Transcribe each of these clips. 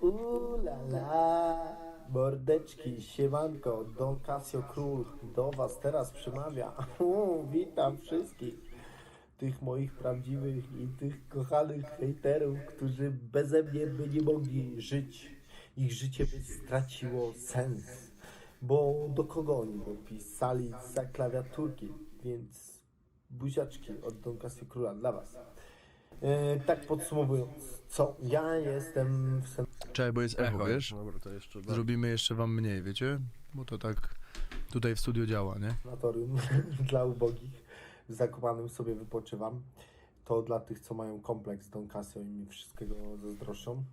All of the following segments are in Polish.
Ulala, mordeczki, siemanko, Don Casio Król do was teraz przemawia. Witam wszystkich tych moich prawdziwych i tych kochanych hejterów, którzy beze mnie by nie mogli żyć. Ich życie by straciło sens. Bo do kogo oni by pisali za klawiaturki, więc buziaczki od Don Casio Króla dla was. E, tak podsumowując, co? Ja jestem w. Czekaj, bo jest echo, wiesz? Dobra, to jeszcze. Zrobimy jeszcze wam mniej, wiecie? Bo to tak tutaj w studio działa, nie? sanatorium dla ubogich. W Zakopanem sobie wypoczywam. To dla tych, co mają kompleks Don Casio i mi wszystkiego zazdroszczą.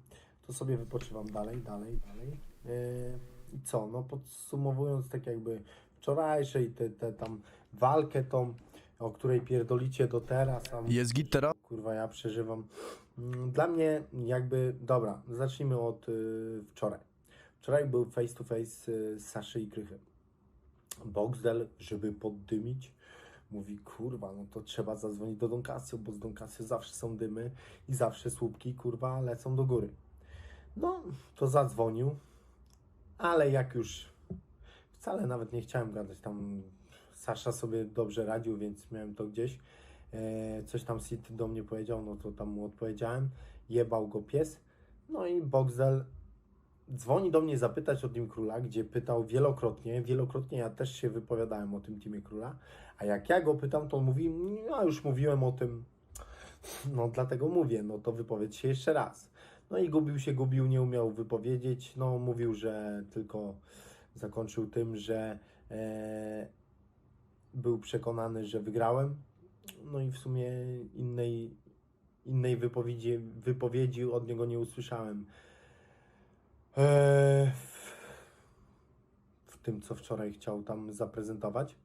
To sobie wypoczywam dalej, dalej, dalej. Yy, I co? No podsumowując tak jakby wczorajsze i te, te tam walkę tą, o której pierdolicie do teraz. a Jest git teraz? kurwa ja przeżywam. Mm, Dla mnie jakby, dobra, zacznijmy od y, wczoraj. Wczoraj był face to face y, Saszy i Krychy. Boxdel, żeby poddymić, mówi kurwa, no to trzeba zadzwonić do Don Casio, bo z Don Casio zawsze są dymy i zawsze słupki kurwa lecą do góry. No, to zadzwonił, ale jak już wcale nawet nie chciałem gadać, tam Sasza sobie dobrze radził, więc miałem to gdzieś. E, coś tam Sid do mnie powiedział, no to tam mu odpowiedziałem. Jebał go pies. No i Boxdel dzwoni do mnie zapytać o Team Króla, gdzie pytał wielokrotnie, wielokrotnie ja też się wypowiadałem o tym Teamie Króla, a jak ja go pytam, to on mówi, no już mówiłem o tym, no dlatego mówię, no to wypowiedz się jeszcze raz. No i gubił się, gubił, nie umiał wypowiedzieć, no mówił, że tylko zakończył tym, że e, był przekonany, że wygrałem, no i w sumie innej, innej wypowiedzi, wypowiedzi od niego nie usłyszałem. Eee, w, w tym, co wczoraj chciał tam zaprezentować.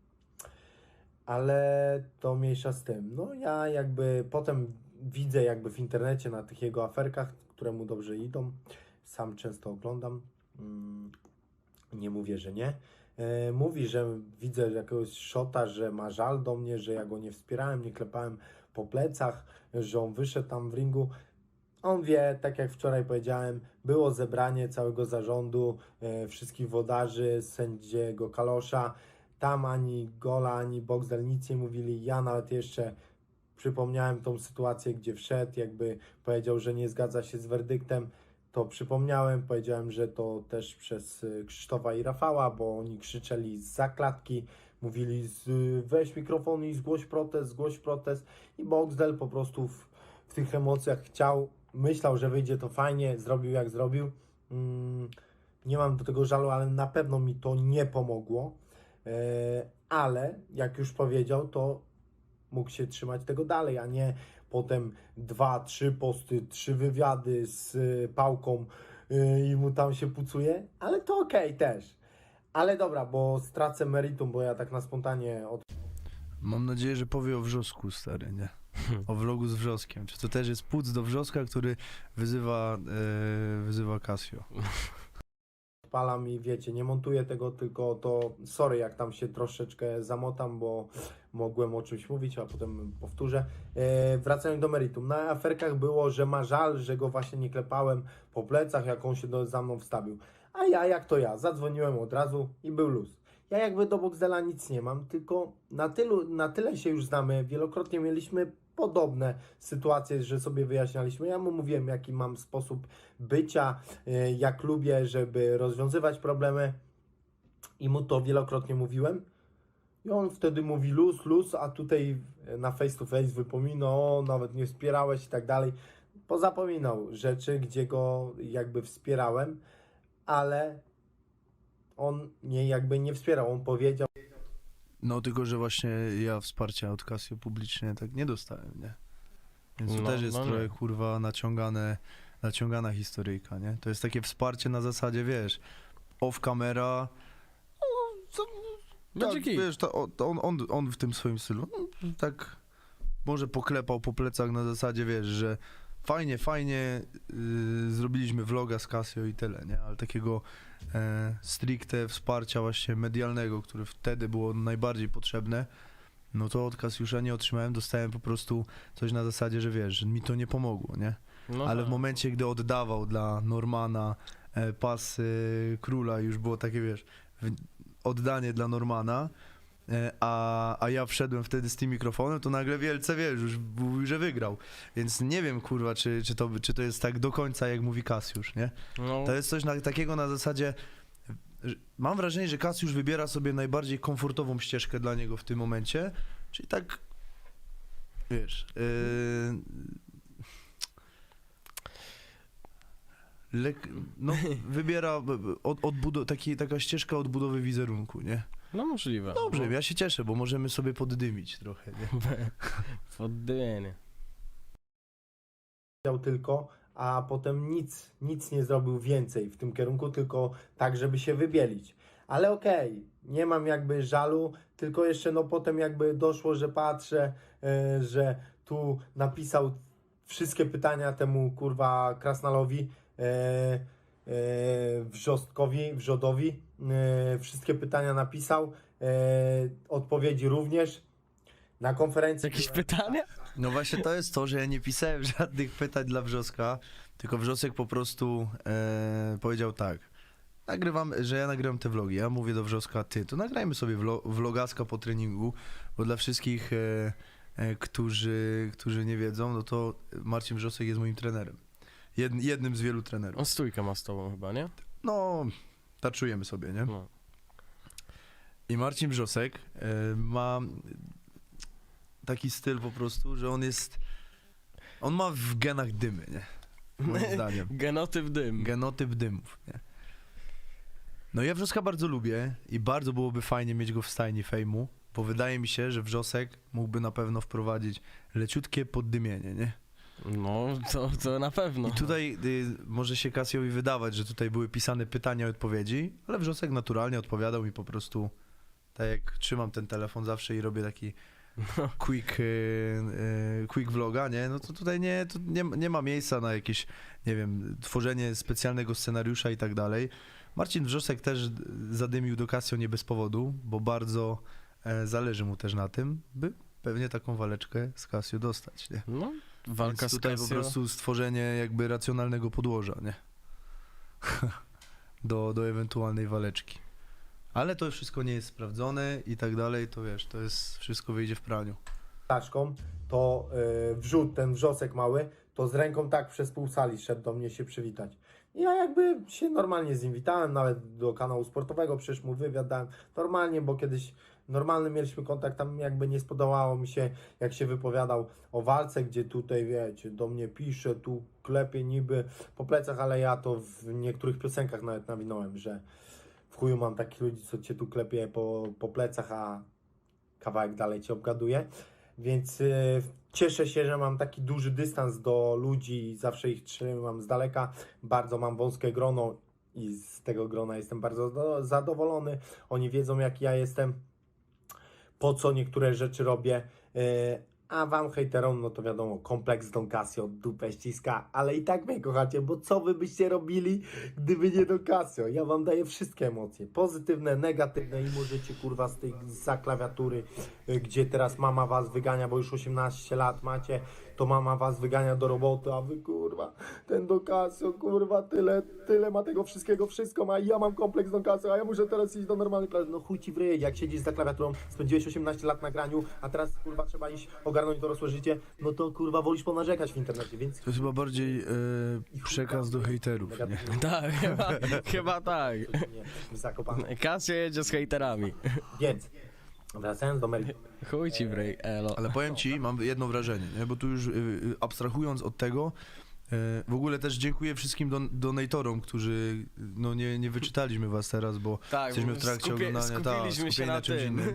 Ale to mniejsza z tym. No ja jakby potem widzę jakby w internecie na tych jego aferkach, które mu dobrze idą. Sam często oglądam. Mm, Nie mówię, że nie. E, Mówi, że widzę jakiegoś szota, że ma żal do mnie, że ja go nie wspierałem, nie klepałem po plecach, że on wyszedł tam w ringu. On wie, tak jak wczoraj powiedziałem, było zebranie całego zarządu, e, wszystkich wodarzy, sędziego Kalosza. Tam ani Gola, ani Boxdel nic nie mówili. Ja nawet jeszcze przypomniałem tą sytuację, gdzie wszedł, jakby powiedział, że nie zgadza się z werdyktem. To przypomniałem, powiedziałem, że to też przez y, Krzysztofa i Rafała, bo oni krzyczeli z zaklatki, mówili z, weź mikrofon i zgłoś protest, zgłoś protest i Boxdel po prostu w, w tych emocjach chciał, myślał, że wyjdzie to fajnie, zrobił jak zrobił. Mm, nie mam do tego żalu, ale na pewno mi to nie pomogło. E, ale jak już powiedział, to mógł się trzymać tego dalej, a nie potem dwa, trzy posty, trzy wywiady z y, pałką y, i mu tam się pucuje, ale to okej też. Ale dobra, bo stracę meritum, bo ja tak na spontanie od Mam nadzieję, że powie o wrzosku, stary, nie? O vlogu z wrzoskiem. Czy to też jest płuc do wrzoska, który wyzywa, e, wyzywa Casio? odpalam i wiecie, nie montuję tego, tylko to sorry, jak tam się troszeczkę zamotam, bo mogłem o czymś mówić, a potem powtórzę. E, wracając do meritum. Na aferkach było, że ma żal, że go właśnie nie klepałem po plecach, jak on się do, za mną wstawił. A ja, jak to ja, zadzwoniłem od razu i był luz. Ja jakby do Boxdela nic nie mam, tylko na, tylu, na tyle się już znamy, wielokrotnie mieliśmy podobne sytuacje, że sobie wyjaśnialiśmy. Ja mu mówiłem, jaki mam sposób bycia, y, jak lubię, żeby rozwiązywać problemy i mu to wielokrotnie mówiłem. I on wtedy mówi luz, luz, a tutaj na face to face wypomina, o, nawet nie wspierałeś i tak dalej. Pozapominał rzeczy, gdzie go jakby wspierałem, ale on mnie jakby nie wspierał. On powiedział, No tylko, że właśnie ja wsparcia od Casio publicznie tak nie dostałem, nie? Więc to No, też jest no nie. trochę, kurwa, naciągane, naciągana historyjka, nie? To jest takie wsparcie na zasadzie, wiesz, off camera, no, co, Będzie tak, git. wiesz, to, on, on, on w tym swoim stylu, no, tak może poklepał po plecach na zasadzie, wiesz, że fajnie, fajnie yy, zrobiliśmy vloga z Casio i tyle, nie? Ale takiego e, stricte wsparcia właśnie medialnego, które wtedy było najbardziej potrzebne, no to od Kasiusza nie otrzymałem, dostałem po prostu coś na zasadzie, że wiesz, że mi to nie pomogło, nie? No ale w tak. momencie, gdy oddawał dla Normana e, pas e, króla, już było takie, wiesz, w- oddanie dla Normana, e, a, a ja wszedłem wtedy z tym mikrofonem, to nagle wielce, wiesz, już mówił, że wygrał. Więc nie wiem, kurwa, czy, czy, to, czy to jest tak do końca, jak mówi Kasiusz, nie? No, To jest coś na, takiego na zasadzie. Mam wrażenie, że Kasiusz wybiera sobie najbardziej komfortową ścieżkę dla niego w tym momencie. Czyli tak. Wiesz. Yy, lek, no, wybiera od, odbudo- taki, taka ścieżka odbudowy wizerunku, nie? no możliwe. Dobrze, no. ja się cieszę, bo możemy sobie poddymić trochę, nie? Poddymienie. powiedział tylko, a potem nic, nic nie zrobił więcej w tym kierunku, tylko tak, żeby się wybielić. Ale okej, nie mam jakby żalu, tylko jeszcze no potem jakby doszło, że patrzę, e, że tu napisał wszystkie pytania temu kurwa Krasnalowi, Wrzostkowi, Wrzodowi, e, wszystkie pytania napisał, e, odpowiedzi również. Na konferencji Jakieś pytania? No właśnie to jest to, że ja nie pisałem żadnych pytań dla Wrzoska, tylko Wrzosek po prostu e, powiedział tak. Nagrywam, że ja nagrywam te vlogi. Ja mówię do Wrzoska, ty, to nagrajmy sobie vlo, vlogaska po treningu, bo dla wszystkich, e, e, którzy, którzy nie wiedzą, no to Marcin Wrzosek jest moim trenerem. Jed, jednym z wielu trenerów. On stójkę ma z tobą chyba, nie? No, taczujemy sobie, nie? No. I Marcin Wrzosek e, ma taki styl po prostu, że on jest. On ma w genach dymy, nie? Moim zdaniem. Genotyp dym. Genotyp dymów, nie? No ja Wrzoska bardzo lubię i bardzo byłoby fajnie mieć go w stajni fejmu, bo wydaje mi się, że Wrzosek mógłby na pewno wprowadzić leciutkie poddymienie, nie? No, to, to na pewno. I tutaj y, może się Kasiowi wydawać, że tutaj były pisane pytania i odpowiedzi, ale Wrzosek naturalnie odpowiadał mi po prostu tak jak trzymam ten telefon zawsze i robię taki quick, y, y, quick vloga, nie? No to tutaj nie, to nie, nie ma miejsca na jakieś, nie wiem, tworzenie specjalnego scenariusza i tak dalej. Marcin Wrzosek też zadymił do Casio nie bez powodu, bo bardzo e, zależy mu też na tym, by pewnie taką waleczkę z Casio dostać, nie? No, walka Więc z tutaj po Casio. prostu stworzenie jakby racjonalnego podłoża, nie? do, do ewentualnej waleczki. Ale to wszystko nie jest sprawdzone i tak dalej, to wiesz, to jest, wszystko wyjdzie w praniu. ptaszką, to y, wrzód, ten wrzosek mały, to z ręką tak przez pół sali szedł do mnie się przywitać. I Ja jakby się normalnie z nim witałem, nawet do kanału sportowego przecież mu wywiad dałem normalnie, bo kiedyś normalny mieliśmy kontakt, tam jakby nie spodobało mi się, jak się wypowiadał o walce, gdzie tutaj, wiecie, do mnie pisze, tu klepie niby po plecach, ale ja to w niektórych piosenkach nawet nawinąłem, że w chuju mam takich ludzi, co cię tu klepie po, po plecach, a kawałek dalej cię obgaduje. Więc y, cieszę się, że mam taki duży dystans do ludzi i zawsze ich trzymam z daleka. Bardzo mam wąskie grono i z tego grona jestem bardzo do, zadowolony. Oni wiedzą, jak ja jestem, po co niektóre rzeczy robię. Y, a wam hejterom, no to wiadomo, kompleks Don Casio, dupę ściska, ale i tak mnie kochacie, bo co wy byście robili, gdyby nie Don Casio? Ja wam daję wszystkie emocje, pozytywne, negatywne i możecie kurwa z tej za klawiatury, y, gdzie teraz mama was wygania, bo już 18 lat macie, to mama was wygania do roboty, a wy kurwa, ten Don Casio, kurwa, tyle, tyle ma tego wszystkiego, wszystko ma i ja mam kompleks Don Casio, a ja muszę teraz iść do normalnej. No chuj ci w ryj, jak siedzisz za klawiaturą, spędziłeś 18 lat na graniu, a teraz kurwa trzeba iść ogarnąć dorosłe życie, no to kurwa wolisz ponarzekać w internecie, więc To jest chyba bardziej e, przekaz do hejterów, nie? Tak, chyba, chyba tak. codziennie zakopane. Casio jedzie z hejterami. Więc, wracając do meritum. Chuj ci w ryj, elo. Ale powiem ci, mam jedno wrażenie, nie? bo tu już y, y, abstrahując od tego, y, w ogóle też dziękuję wszystkim don donatorom, którzy, no nie, nie wyczytaliśmy was teraz, bo Tak, jesteśmy w trakcie skupie- oglądania, ta, się skupieni na czymś tym. innym.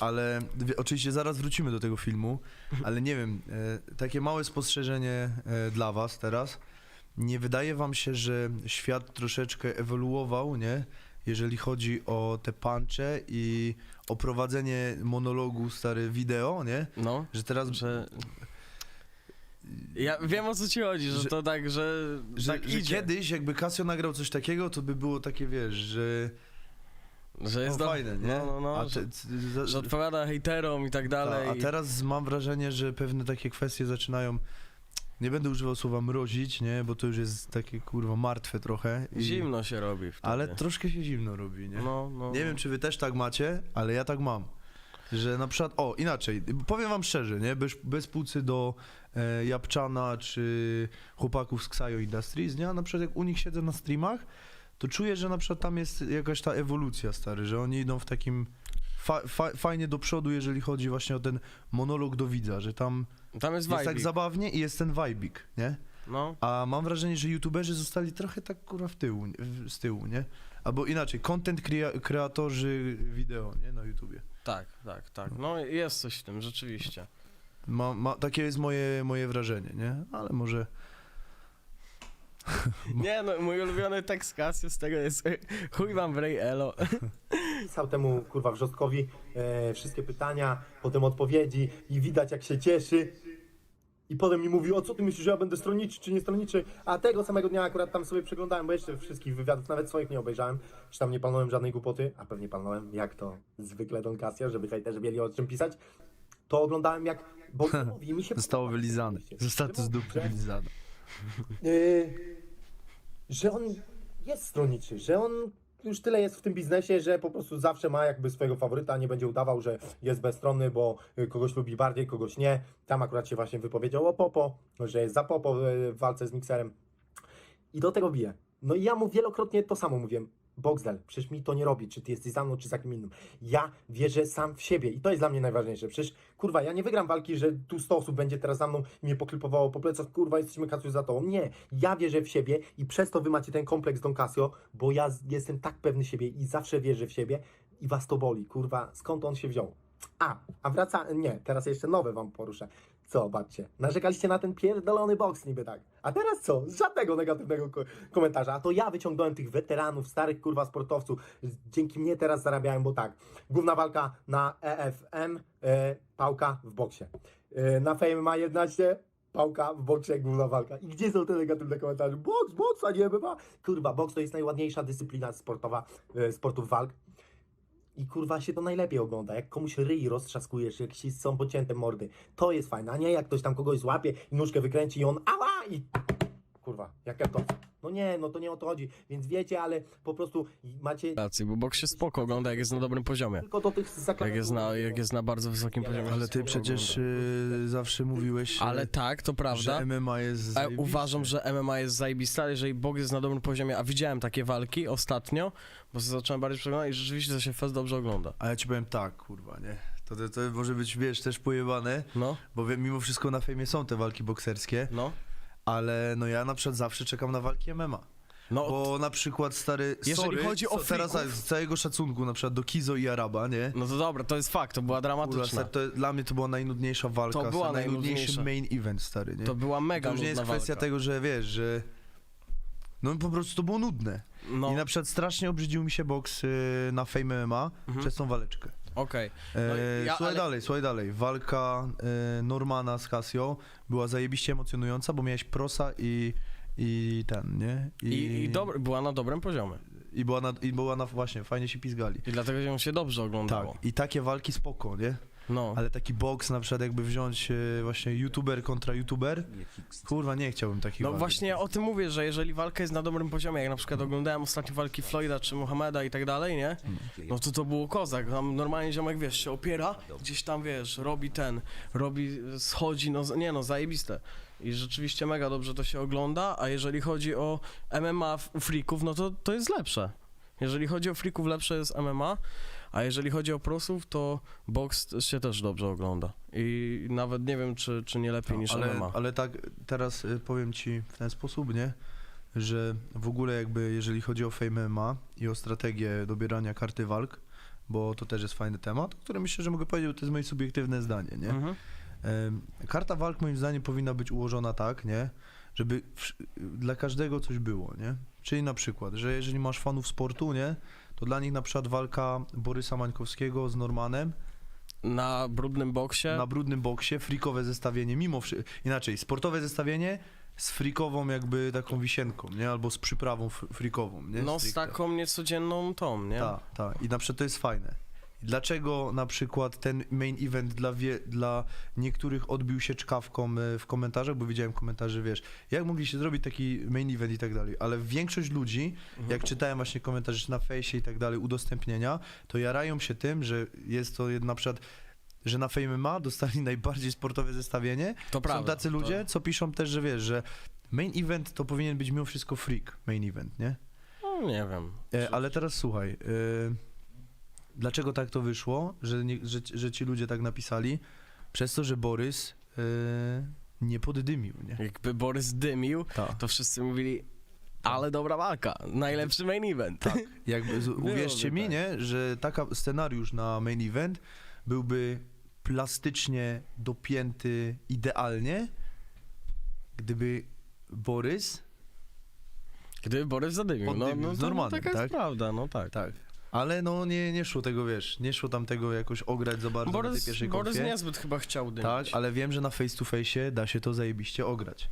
Ale wie, oczywiście zaraz wrócimy do tego filmu, ale nie wiem, e, takie małe spostrzeżenie e, dla was teraz. Nie wydaje wam się, że świat troszeczkę ewoluował, nie? Jeżeli chodzi o te puncze i o prowadzenie monologu stary wideo, nie? No, Że teraz że... Ja wiem o co ci chodzi, że, Że- to tak, że, że, tak że idzie. kiedyś jakby Casio nagrał coś takiego, to by było takie, wiesz, że Że jest no, do- fajne, nie? No, no, no, a, że, te, c- za- że odpowiada hejterom i tak ta, dalej. a teraz mam wrażenie, że pewne takie kwestie zaczynają nie będę używał słowa mrozić, nie, bo to już jest takie kurwa martwe trochę. i- Zimno się robi wtedy. Ale troszkę się zimno robi, nie? No, no. Nie wiem, czy wy też tak macie, ale ja tak mam. Że na przykład, o inaczej, powiem wam szczerze, nie? Bez, bez płucy do e, Japczana czy chłopaków z Xayo Industries, nie? A na przykład jak u nich siedzę na streamach, to czuję, że na przykład tam jest jakaś ta ewolucja, stary, że oni idą w takim fa, fa, fajnie do przodu, jeżeli chodzi właśnie o ten monolog do widza, że tam Tam jest jest tak zabawnie i jest ten vibik, nie? No. A mam wrażenie, że youtuberzy zostali trochę tak kurwa w tyłu, z tyłu, nie? Albo inaczej, content kreatorzy wideo, nie? Na YouTubie. Tak, tak, tak. No jest coś w tym, rzeczywiście. Ma, ma, takie jest moje, moje wrażenie, nie? Ale może... Nie no, mój ulubiony tekst Casio z tego jest chuj wam w rej elo. Pisał temu kurwa wrzostkowi e, wszystkie pytania, potem odpowiedzi i widać jak się cieszy. I potem mi mówił, o co ty myślisz, że ja będę stronniczy czy nie stronniczy? A tego samego dnia akurat tam sobie przeglądałem, bo jeszcze wszystkich wywiadów, nawet swoich nie obejrzałem, czy tam nie planowałem żadnej głupoty, a pewnie planowałem, jak to zwykle Don Casio, żeby hejterzy mieli o czym pisać. To oglądałem jak Box mówi mi się Zostało wylizane. Zostało z dupy wylizane. Yy, że on jest stronniczy, że on już tyle jest w tym biznesie, że po prostu zawsze ma jakby swojego faworyta, nie będzie udawał, że jest bezstronny, bo y, kogoś lubi bardziej, kogoś nie. Tam akurat się właśnie wypowiedział o Popo, że jest za Popo w walce z Mixerem. I do tego bije. No i ja mu wielokrotnie to samo mówiłem. Boxdel, przecież mi to nie robi, czy ty jesteś za mną, czy za kim innym. Ja wierzę sam w siebie i to jest dla mnie najważniejsze. Przecież, kurwa, ja nie wygram walki, że tu 100 osób będzie teraz za mną i mnie poklipowało po plecach, kurwa, jesteśmy Casio za tobą. Nie, ja wierzę w siebie i przez to wy macie ten kompleks Don Casio, bo ja jestem tak pewny siebie i zawsze wierzę w siebie i was to boli, kurwa, skąd on się wziął? A, a wraca, nie, teraz jeszcze nowe wam poruszę. Zobaczcie, narzekaliście na ten pierdolony boks niby tak. A teraz co? Żadnego negatywnego ko- komentarza. A to ja wyciągnąłem tych weteranów, starych kurwa sportowców. Dzięki mnie teraz zarabiałem, bo tak. Główna walka na EFM, e, pałka w boksie. E, na Fame ma 11, pałka w boksie, główna walka. I gdzie są te negatywne komentarze? Boks, boks, a nie MMA. Kurwa, boks to jest najładniejsza dyscyplina sportowa, e, sportów walk. I kurwa się to najlepiej ogląda. Jak komuś ryj roztrzaskujesz, jak się są pocięte mordy. To jest fajne, a nie jak ktoś tam kogoś złapie i nóżkę wykręci i on ała i kurwa, jak to. No nie, no to nie o to chodzi. Więc wiecie, ale po prostu macie Racji, bo boks się spoko ogląda, jak jest na dobrym poziomie. tylko do tych Jak zakładów. jest na, jak jest na bardzo wysokim poziomie. Ale ty przecież y, zawsze mówiłeś, Ale y, tak, to prawda. że MMA jest A zajebiste. uważam, że MMA jest zajebiste, ale jeżeli boks jest na dobrym poziomie, a widziałem takie walki ostatnio, bo zacząłem bardziej przeglądać i rzeczywiście to się fest dobrze ogląda. A ja ci powiem tak, kurwa, nie? To, to, to może być, wiesz, też pojebane, No, bo wie- mimo wszystko na fejmie są te walki bokserskie, no, ale no ja na przykład zawsze czekam na walki MMA. no, Bo na przykład stary, Jeżeli sorry, chodzi o co- teraz freaków- z całego szacunku na przykład do Kizo i Araba, nie? no to dobra, to jest fakt, to była Kurwa, dramatyczna. stary, to, dla mnie to była najnudniejsza walka, To była stary, najnudniejszy najnudniejsza. main event, stary, nie? To była mega to już nie jest nudna kwestia walka. tego, że wiesz, że no po prostu to było nudne. No, I na przykład strasznie obrzydził mi się boks y, na Fame MMA Mhm. przez tą waleczkę. Okej. E, No ja- słuchaj ale- dalej, słuchaj dalej. Walka e, Normana z Casio była zajebiście emocjonująca, bo miałeś prosa i, i ten, nie? I, i dobry, była na dobrym poziomie. I była, na, I była na, właśnie, fajnie się pizgali. I dlatego ją się dobrze Tak, oglądało. i takie walki spoko, nie? No. Ale taki boks na przykład jakby wziąć e, właśnie youtuber kontra youtuber, kurwa nie chciałbym takich No właśnie o tym mówię, że jeżeli walka jest na dobrym poziomie, jak na przykład oglądałem ostatnie walki Floyda czy Muhammeda i tak dalej, nie? No to to było kozak, tam normalnie ziomek, wiesz, się opiera, gdzieś tam, wiesz, robi ten, robi, schodzi, no nie no, zajebiste. I rzeczywiście mega dobrze to się ogląda, a jeżeli chodzi o MMA u freaków, no to to jest lepsze. Jeżeli chodzi o freaków, lepsze jest MMA, a jeżeli chodzi o prosów, to boks się też dobrze ogląda. I nawet nie wiem, czy, czy nie lepiej niż ale, MMA. ale tak teraz y, powiem ci w ten sposób, nie? Że w ogóle jakby jeżeli chodzi o Fame MMA i o strategię dobierania karty walk, bo to też jest fajny temat, który myślę, że mogę powiedzieć, bo to jest moje subiektywne zdanie, nie? Mhm. Karta walk moim zdaniem powinna być ułożona tak, nie? Żeby dla każdego coś było, nie? Czyli na przykład, że jeżeli masz fanów sportu, nie? To dla nich na przykład walka Borysa Mańkowskiego z Normanem Na brudnym boksie. na brudnym boksie, frikowe zestawienie, mimo inaczej, sportowe zestawienie z frikową jakby taką wisienką, nie? Albo z przyprawą frikową, nie? no z Stricte. taką niecodzienną tą, nie? Tak, tak. I na przykład to jest fajne. Dlaczego na przykład ten main event dla, wie, dla niektórych odbił się czkawką e, w komentarzach, bo widziałem komentarze, wiesz, jak mogliście zrobić taki main event i tak dalej, ale większość ludzi, jak czytałem właśnie komentarze na fejsie i tak dalej, udostępnienia, to jarają się tym, że jest to jed- na przykład, że na Fame Ma dostali najbardziej sportowe zestawienie. To Są prawda. tacy ludzie, co piszą też, że wiesz, że main event to powinien być mimo wszystko freak main event, nie? To, no, nie wiem. E, ale teraz słuchaj, e, dlaczego tak to wyszło, że, nie, że, że ci ludzie tak napisali? Przez to, że Borys e, nie poddymił, nie? Jakby Borys dymił, to wszyscy mówili, ale dobra walka, najlepszy main event. Tak, jakby, z, uwierzcie mi, tak. nie, że taka scenariusz na main event byłby plastycznie dopięty idealnie, gdyby Borys Gdyby Borys zadymił, no, Poddymił, no, to, no normalnym, taka tak? jest prawda, no tak. Tak. Ale no nie, nie szło tego, wiesz, nie szło tam tego jakoś ograć za bardzo na tej Borys, pierwszej Borys konfie. niezbyt chyba chciał dymić. Tak, ale wiem, że na face to face da się to zajebiście ograć.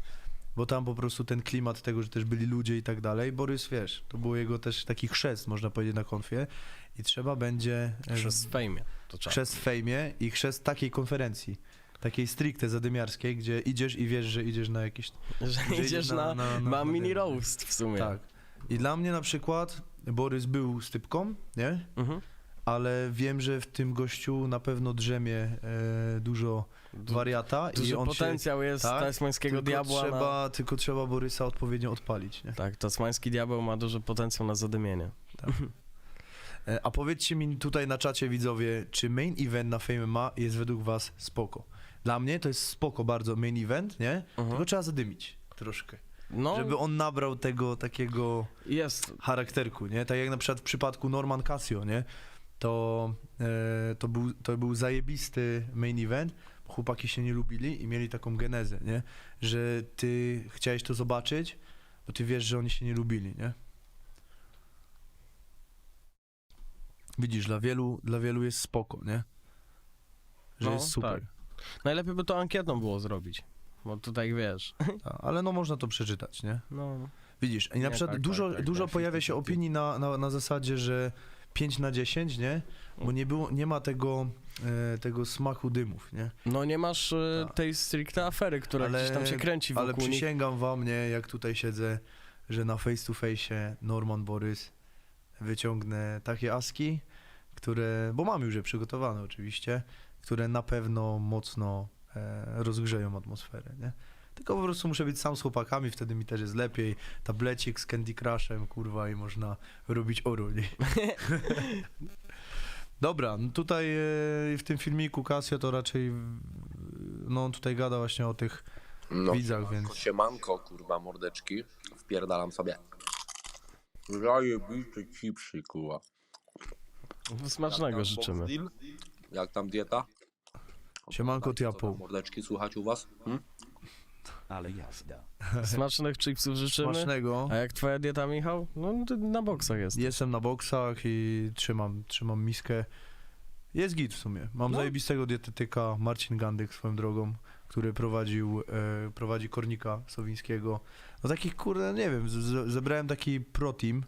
Bo tam po prostu ten klimat tego, że też byli ludzie i tak dalej. Borys, wiesz, to był jego też taki chrzest, można powiedzieć, na konfie. I trzeba będzie... e, Przez fejmie. To trzeba. Chrzest w fejmie i chrzest takiej konferencji. Takiej stricte zadymiarskiej, gdzie idziesz i wiesz, że idziesz na jakieś... Że że idziesz na, na mam mini na- roast w sumie. Tak. I dla mnie na przykład Borys był stypką, nie? Mhm. ale wiem, że w tym gościu na pewno drzemie e, dużo Du- wariata i Duży on potencjał jest tak, tasmańskiego się, tylko diabła. Na... trzeba, tylko trzeba Borysa odpowiednio odpalić. Nie? Tak, tasmański diabeł ma duży potencjał na zadymienie. E, a powiedzcie mi tutaj na czacie widzowie, czy main event na Fame ma jest według was spoko? Dla mnie to jest spoko bardzo main event, nie? Tylko trzeba zadymić troszkę, No, żeby on nabrał tego takiego jest. charakterku, nie? Tak jak na przykład w przypadku Norman Casio, nie? To, e, to, był, to był zajebisty main event, chłopaki się nie lubili i mieli taką genezę, nie? Że ty chciałeś to zobaczyć, bo ty wiesz, że oni się nie lubili, nie? Widzisz, dla wielu, dla wielu jest spoko, nie? Że No, jest super. tak. Najlepiej by to ankietą było zrobić. Bo tutaj wiesz. Ta, ale no można to przeczytać, nie? No. Widzisz, i na Nie, przykład tak, dużo, tak, tak, dużo tak, pojawia się 50-50. opinii na, na, na zasadzie, że 5 na 10, nie? Bo nie, było, nie ma tego, e, tego smaku dymów, nie? no nie masz e, Tak. tej stricte afery, która Ale- gdzieś tam się kręci Ale wokół nich. przysięgam wam, nie, jak tutaj siedzę, że na face to face Norman Borys wyciągnę takie aski, które, bo mam już je przygotowane oczywiście, które na pewno mocno rozgrzeją atmosferę, nie? Tylko po prostu muszę być sam z chłopakami, wtedy mi też jest lepiej. Tablecik z Candy Crushem, kurwa, i można robić oro, nie? Dobra, no tutaj e, w tym filmiku Casio to raczej, no on tutaj gada właśnie o tych No, widzach, więc... siemanko, kurwa, mordeczki. Wpierdalam sobie. Zajebiste chipsy, kurwa. Smacznego życzymy. Jak tam dieta? Siemanko, Tiapo. Mordeczki, słuchać u was? Hmm? Ale jazda. Smacznych chipsów życzymy. Smacznego. A jak twoja dieta, Michał? No ty na boksach jest. Jestem na boksach i trzymam, trzymam miskę. Jest git w sumie. Mam No. zajebistego dietetyka, Marcin Gandyk swoją drogą, który prowadził, e, prowadzi Kornika Sowińskiego. No takich, kurde, nie wiem, z, z, zebrałem taki pro team,